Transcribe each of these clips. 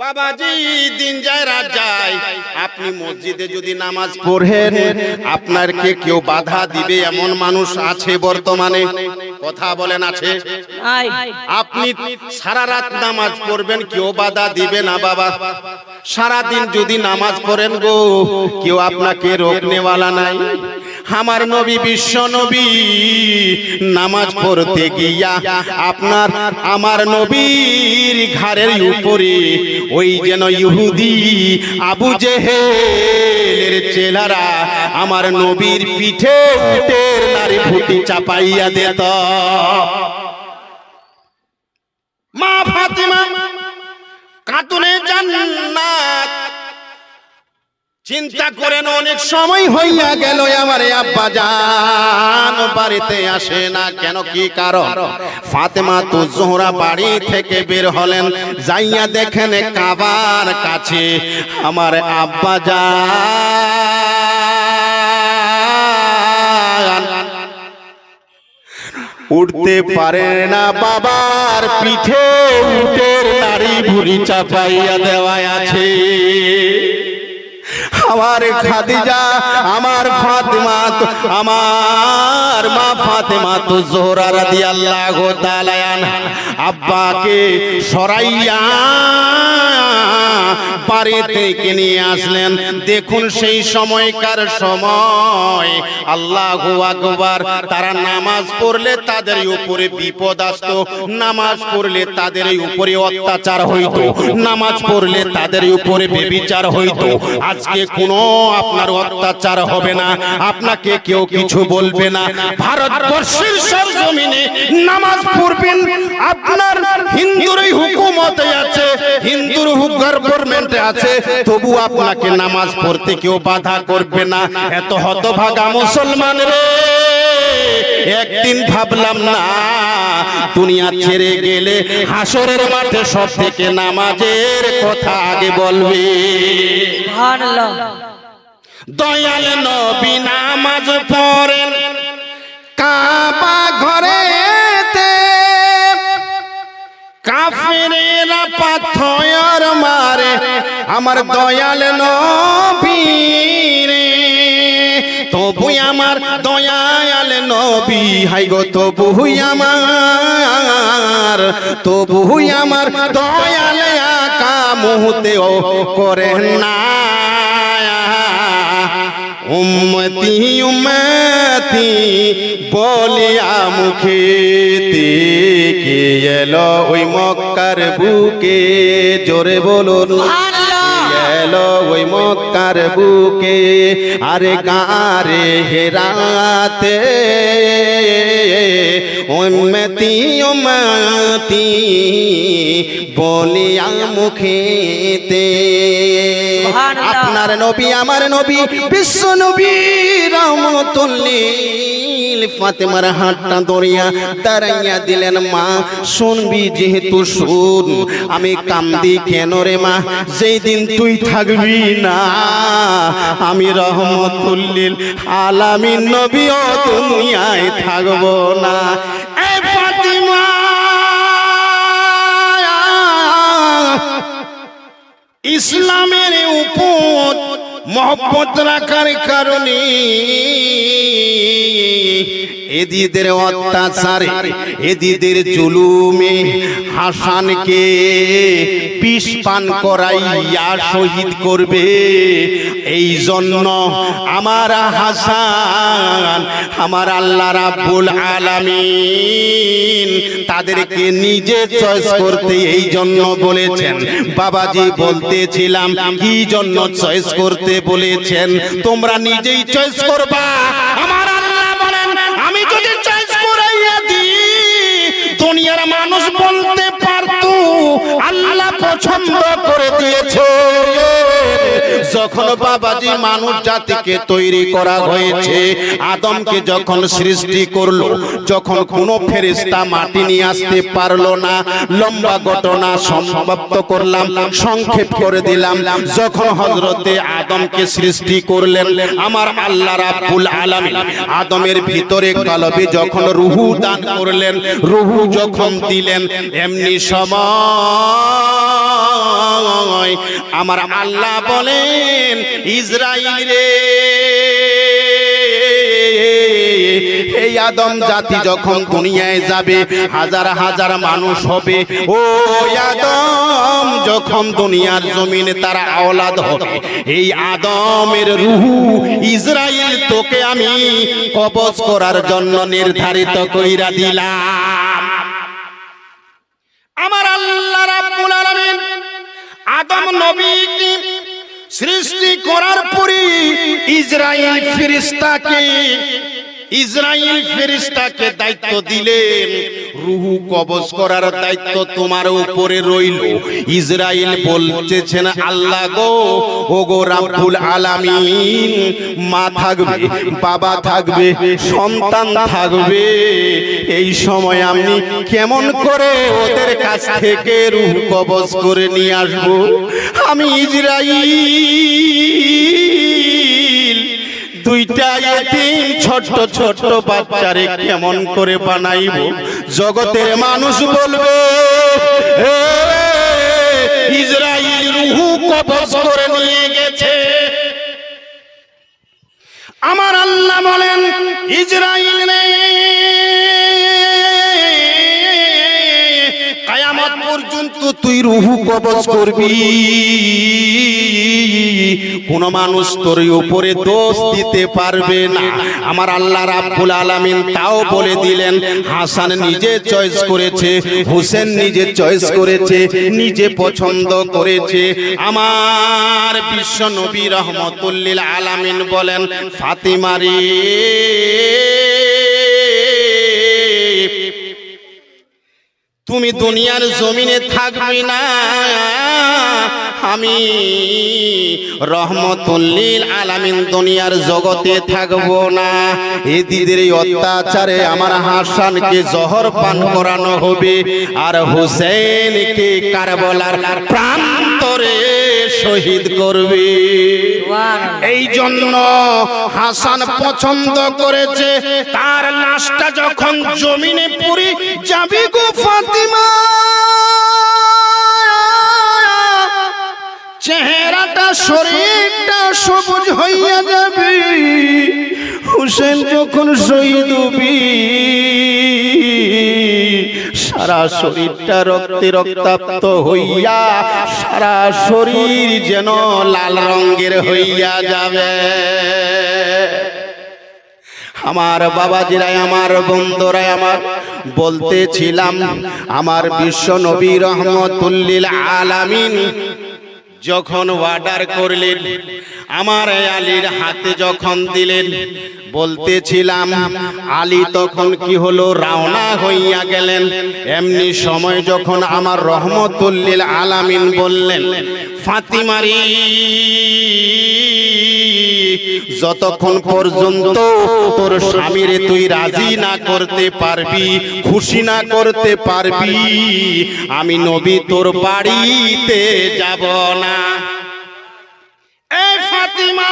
বাবাজি দিন যায় রাত যায়। আপনি মসজিদে যদি নামাজ পড়েন আপনারকে কেউ বাধা দিবে? এমন মানুষ আছে বর্তমানে। কথা বলেন আছে? আপনি সারা রাত নামাজ পড়বেন কেউ বাধা দিবে না বাবা। সারা দিন যদি নামাজ পড়েন গো কেউ আপনাকে রোকনেওয়ালা নাই। আমার নবী বিশ্ব নবী, নামাজ পড়তে গিয়া আপনার আমার নবীর ঘাড়ের উপরে ওই যেন ইহুদি আবু জেহেলের চেলারা আমার নবীর পিঠে উটের নারী ফুটি চাপাইয়া দিত। মা ফাতিমা, কাতুনে জান্নাত চিন্তা করেন অনেক সময় হইয়া গেল আমার আব্বা জান বাড়িতে আসে না কেন? কি কারণ? ফাতেমা তো জোহরা বাড়ি থেকে বের হলেন। যাইয়া দেখেন কাবার কাছে আমার আব্বা জান উঠতে পারে না বাবার পিঠে উটের নারী ভুড়ি চাপাইয়া দেওয়া আছে। আমার খাদিজা, আমার ফাতেমা আমার মা ফাতেমা তো জোহরা রাদিয়াল্লাহু তাআলা আব্বাকে সরাইয়া বাড়ি থেকে নিয়ে আসলেন। দেখুন সেই সময়কার সময়। আল্লাহু আকবার। তারা নামাজ পড়লে তাদের উপরে বিপদ আসতো। নামাজ পড়লে তাদের উপরে অত্যাচার হইতো। নামাজ পড়লে তাদের উপরে বেবিচার হইতো। আজকে কোনো আপনার অত্যাচার হবে না, আপনাকে কেউ কিছু বলবে না। ভারতবর্ষের সরজমিনে নামাজ পড়বেন, আপনার হিন্দুরই হুকুমতে আছে, হিন্দুর গভর্নমেন্টে আছে, তবু আপনাকে নামাজ পড়তে কেউ বাধা করবে না। এত হতভাগা মুসলমান রে। একদিন ভাবলাম না দুনিয়া ছেড়ে গেলে হাসরের মাঠে সব থেকে নামাজের কথা আগে বলবে। দয়াল নবী নামাজ পড়েন কাবা ঘরেতে। কাফেরেরা পাথর মারে আমার দয়াল নবী রে তবু আমার দয়াল নবী, হাই গো তবু আমার তবু আমার দয়াল আকা মুহতেও করেন না। উম্মতি উম্মতি, বলিয়া মুখে কে এলো ওই মক্কার বুকে, জোরে বলুন। এলো ওই মক্কার বুকে আরে গারে হেরাতে উন্মতি উম্মতি বলিয়া মুখেতে। আপনার নবী, আমার নবী, বিশ্ব নবী, রহমতুল্লিল। ফাতেমার হাতটা দরিয়া দাঁড়াইয়া দিলেন মা, শুনবি যেহেতু শুন, আমি কান্দি কেন রে মা? যেই দিন তুই থাকবি না, আমি রহমতুল্লিল আলামিন নবী ও দুনিয়ায় থাকব না। ইসলামের উপর মহব্বত রাখার কারণে এদিদের অত্যাচারে, এদিদের জুলুমে হাসানকে বিষ পান করাইয়া শহীদ করবে। এই জন্য আমার হাসান, আমার আল্লাহ রাব্বুল আলামিন তাদেরকে নিজে চয়েস করতে এই জন্য বলেছেন। বাবাজি বলতেছিলাম, কি জন্য চয়েস করতে বলেছেন? তোমরা নিজেই চয়েস করবা। পছন্দ করে দিয়েছে। যখন বাবাজি মানুষ জাতিকে তৈরি করা হয়েছে, আদমকে যখন সৃষ্টি করল, যখন কোনো ফেরিস্তা মাটি নিয়ে আসতে পারল না, লম্বা ঘটনা সমাপ্ত করলাম, সংক্ষেপ করে দিলাম। যখন হজরতে আদমকে সৃষ্টি করলেন, আমার আল্লাহ রাব্বুল আলামিন, আদমের ভিতরে কলবে যখন রুহু দান করলেন, রুহু যখন দিলেন, এমনি সময় আমার আল্লাহ বলেন, ইসরাইল রে, এই আদম জাতি যখন দুনিয়ায় যাবে, হাজার হাজার মানুষ হবে। ও আদম, যখন দুনিয়ার জমিনে তারা আওলাদ হবে, এই আদমের রুহু ইসরাইল তোকে আমি কবজ করার জন্য নির্ধারিত কইরা দিলাম আমার আল্লাহ রাব্বুল আলামিন আদম নবীকে সৃষ্টি করার পরে ইসরায়েল ফেরেশতাকে ইসরাইল ফেরেশতাকে দায়িত্ব দিলেন। রুহু কবজ করার দায়িত্ব তোমার উপরে রইল। ইসরাইল বলতেছেন, আল্লাহ গো ও গো রাব্বুল আলামিন, মা থাকবে, বাবা থাকবে, সন্তান থাকবে। এই সময় আমি কেমন করে ওদের কাছ থেকে রুহু কবজ করে নিয়ে আসব? আমি ইসরাইল দুইটা এতিম ছোট্ট ছোট্ট বাচ্চারে কেমন করে বানাইব? জগতের মানুষ বলবে "এ, ইসরাইল রুহু কবজ করে নিয়ে গেছে। আমার আল্লাহ বলেন ইসরাইল রে কায়ামত পর্যন্ত তুই রুহু কবজ করবি। কোন মানুষ তোর উপরে দোষ দিতে পারবে না। আমার আল্লাহ রাব্বুল আলামিন তাও বলে দিলেন, হাসান নিজে চয়েস করেছে, হোসেন নিজে চয়েস করেছে, নিজে পছন্দ করেছে। আমার বিশ্ব নবী রহমতুল্লিল আলামিন বলেন ফাতিমারি তুমি দুনিয়ার জমিনে থাকবি না। আমি রহমতুল্লিল আলামিন দুনিয়ার জগতে থাকব না। এই দিদির এই অত্যাচারে আমার হাসানকে জহর পান করানো হবে আর হুসেনকে কারবলার প্রান্তরে শহীদ করবে। এই জন্য হাসান পছন্দ করেছে, তার লাশটা যখন জমিনে শরীরটা সবুজ হইয়া যাবে। হুসেন যখন শহীদ সারা শরীরটা রক্তে রক্তাক্ত হইয়া, সারা শরীর যেন লাল রঙের হইয়া যাবে। আমার বাবাজিরাই, আমার বন্ধুরাই, আমার বলতেছিলাম, আমার বিশ্ব নবী রহমতুল্লিল আলামিন যখন অর্ডার করলেন, আমার আলীর হাতে যখন দিলেন, বলতেছিলাম, আলী তখন কি হলো, রাওনা হইয়া গেলেন। এমনি সময় যখন আমার রহমতুল্লিল আলামিন বললেন ফাতিমারি, যতক্ষণ পর্যন্ত তোর স্বামীরে তুই রাজি না করতে পারবি, খুশি না করতে পারবি, আমি নবী তোর বাড়িতে যাব না। এই ফাতিমা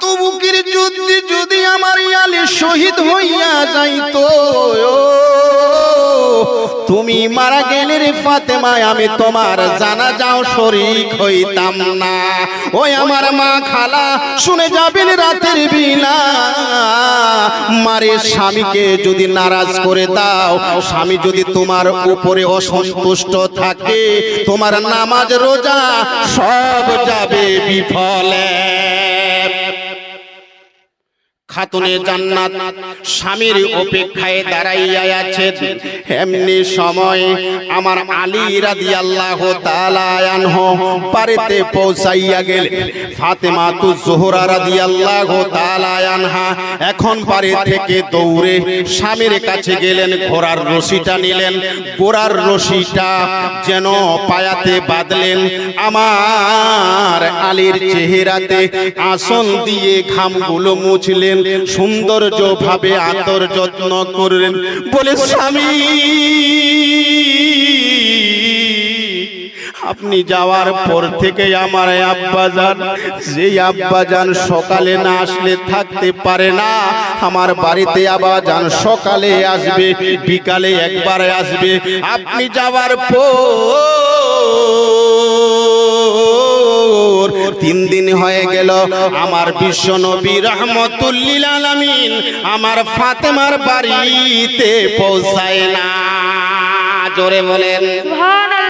তুবুকির যুদ্ধে যদি আমার ইয়ালে শহীদ হইয়া যাইতো তুমি মারা গেলে রে ফাতেমায় আমি তোমার জানা যাও শরিক হইতাম না। ওই আমার মা খালা শুনে যাবেন রাতের বিনা মারে স্বামীকে যদি নারাজ করে দাও স্বামী যদি তোমার উপরে অসন্তুষ্ট থাকে তোমার নামাজ রোজা সব যাবে বিফলে। খাতুনে জান্নাত, স্বামীর অপেক্ষায় দাঁড়াইয়া আছেন। এমনি সময় আমার আলী রাদিয়াল্লাহু তাআলা আনহু বাড়িতে পৌঁছাইয়া গেলেন। ফাতেমা তু জোহরা রাদিয়াল্লাহু তাআলা আনহা এখন পারে থেকে দৌড়ে স্বামীর কাছে গেলেন, ঘোড়ার রশিটা নিলেন। ঘোড়ার রশিটা যেন পায়াতে বাঁধলেন। আমার আলীর চেহারাতে আসন দিয়ে ঘামগুলো মুছলেন। সৌন্দর্য ভাবে আদর যত্ন করলেন। বলে, স্বামী, আপনি যাওয়ার পর থেকে আমার আব্বাজান, যেই আব্বাজান সকালে না আসলে থাকতে পারে না, আমার বাড়িতে আব্বাজান সকালে আসবে, বিকালে একবার আসবে। আপনি যাওয়ার পর তিন দিন হয়ে গেল। আমার বিশ্ব নবী রহমতুল্লিল আলমিন আমার ফাতেমার বাড়িতে পৌঁছায় না। জোরে বলেন।